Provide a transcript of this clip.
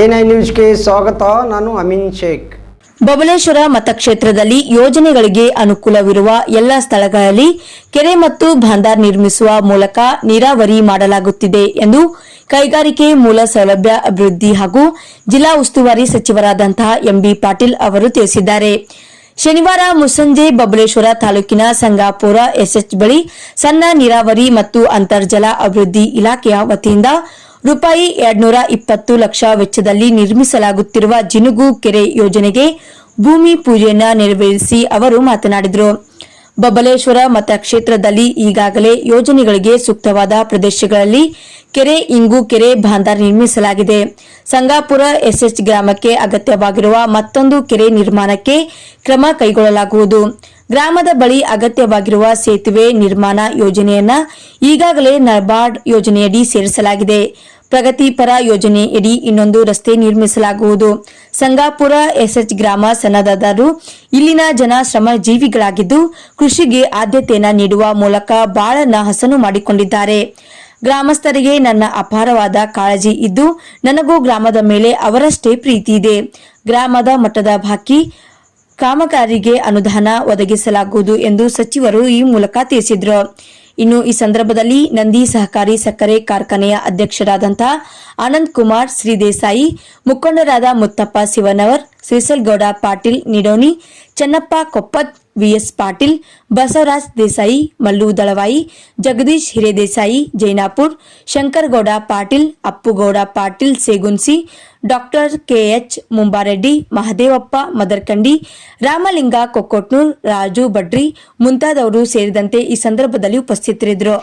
N I ನ್ಯೂಸ್ಗೆ ಸ್ವಾಗತ. ನಾನು ಅಮಿನ್ ಶೇಖ್. ಬಬಲೇಶ್ವರ ಮತಕ್ಷೇತ್ರದಲ್ಲಿ ಯೋಜನೆಗಳಿಗೆ ಅನುಕೂಲವಿರುವ ಎಲ್ಲ ಸ್ಥಳಗಳಲ್ಲಿ ಕೆರೆ ಮತ್ತು ಬಾಂದಾರ್ ನಿರ್ಮಿಸುವ ಮೂಲಕ ನೀರಾವರಿ ಮಾಡಲಾಗುತ್ತಿದೆ ಎಂದು ಕೈಗಾರಿಕೆ ಮೂಲ ಸೌಲಭ್ಯ ಅಭಿವೃದ್ಧಿ ಹಾಗೂ ಜಿಲ್ಲಾ ಉಸ್ತುವಾರಿ ಸಚಿವರಾದಂತಹ ಎಂಬಿ ಪಾಟೀಲ್ ಅವರು ತಿಳಿಸಿದ್ದಾರೆ. ಶನಿವಾರ ಮುಸಂಜೆ ಬಬಲೇಶ್ವರ ತಾಲೂಕಿನ ಸಂಗಾಪುರ ಎಸ್ಎಚ್ ಬಳಿ ಸಣ್ಣ ನೀರಾವರಿ ಮತ್ತು ಅಂತರ್ಜಲ ಅಭಿವೃದ್ಧಿ ಇಲಾಖೆಯ ವತಿಯಿಂದ ರೂಪಾಯಿ ಎರಡ್ನೂರ ಇಪ್ಪತ್ತು ಲಕ್ಷ ವೆಚ್ಚದಲ್ಲಿ ನಿರ್ಮಿಸಲಾಗುತ್ತಿರುವ ಜಿನುಗು ಕೆರೆ ಯೋಜನೆಗೆ ಭೂಮಿ ಪೂಜೆಯನ್ನ ನೆರವೇರಿಸಿ ಅವರು ಮಾತನಾಡಿದರು. ಬಬಲೇಶ್ವರ ಮತಕ್ಷೇತ್ರದಲ್ಲಿ ಈಗಾಗಲೇ ಯೋಜನೆಗಳಿಗೆ ಸೂಕ್ತವಾದ ಪ್ರದೇಶಗಳಲ್ಲಿ ಕೆರೆ, ಇಂಗು ಕೆರೆ ಬಾಂಧಾರ್ ನಿರ್ಮಿಸಲಾಗಿದೆ. ಸಂಗಾಪುರ ಎಸ್ಎಚ್ ಗ್ರಾಮಕ್ಕೆ ಅಗತ್ಯವಾಗಿರುವ ಮತ್ತೊಂದು ಕೆರೆ ನಿರ್ಮಾಣಕ್ಕೆ ಕ್ರಮ ಕೈಗೊಳ್ಳಲಾಗುವುದು. ಗ್ರಾಮದ ಬಳಿ ಅಗತ್ಯವಾಗಿರುವ ಸೇತುವೆ ನಿರ್ಮಾಣ ಯೋಜನೆಯನ್ನ ಈಗಾಗಲೇ ನಬಾರ್ಡ್ ಯೋಜನೆಯಡಿ ಸೇರಿಸಲಾಗಿದೆ. ಪ್ರಗತಿಪರ ಯೋಜನೆಯಡಿ ಇನ್ನೊಂದು ರಸ್ತೆ ನಿರ್ಮಿಸಲಾಗುವುದು. ಸಂಗಾಪುರ ಎಸ್ಎಚ್ ಗ್ರಾಮ ಸನ್ನದ್ಧರು ಇಲ್ಲಿನ ಜನ ಶ್ರಮಜೀವಿಗಳಾಗಿದ್ದು ಕೃಷಿಗೆ ಆದ್ಯತೆಯನ್ನು ನೀಡುವ ಮೂಲಕ ಬಾಳನ್ನ ಹಸನು ಮಾಡಿಕೊಂಡಿದ್ದಾರೆ. ಗ್ರಾಮಸ್ಥರಿಗೆ ನನ್ನ ಅಪಾರವಾದ ಕಾಳಜಿ ಇದ್ದು ನನಗೂ ಗ್ರಾಮದ ಮೇಲೆ ಅವರಷ್ಟೇ ಪ್ರೀತಿ ಇದೆ. ಗ್ರಾಮದ ಮಟ್ಟದ ಬಾಕಿ ಕಾಮಗಾರಿಗೆ ಅನುದಾನ ಒದಗಿಸಲಾಗುವುದು ಎಂದು ಸಚಿವರು ಈ ಮೂಲಕ ತಿಳಿಸಿದರು. ಇನ್ನು ಈ ಸಂದರ್ಭದಲ್ಲಿ ನಂದಿ ಸಹಕಾರಿ ಸಕ್ಕರೆ ಕಾರ್ಖಾನೆಯ ಅಧ್ಯಕ್ಷರಾದಂತಹ ಆನಂದ್ ಕುಮಾರ್ ಶ್ರೀದೇಸಾಯಿ, ಮುಖಂಡರಾದ Muttappa Shivanavar Shrisalgowda Patil Nidoni, Channappa Koppat V S Patil, Basavaraj Desai, Mallu Dalavai, Jagadish Hiredesai, Jainapur, Shankaragouda Patil, Appugouda Patil Segunsi, doctor K H Mumbareddy, Mahadevappa Madarkandi, Ramalinga Kokkotnoor, Raju Badri ಮುಂತಾದವರು ಸೇರಿದಂತೆ ಈ ಸಂದರ್ಭದಲ್ಲಿ ಉಪಸ್ಥಿತರಿದ್ದರು.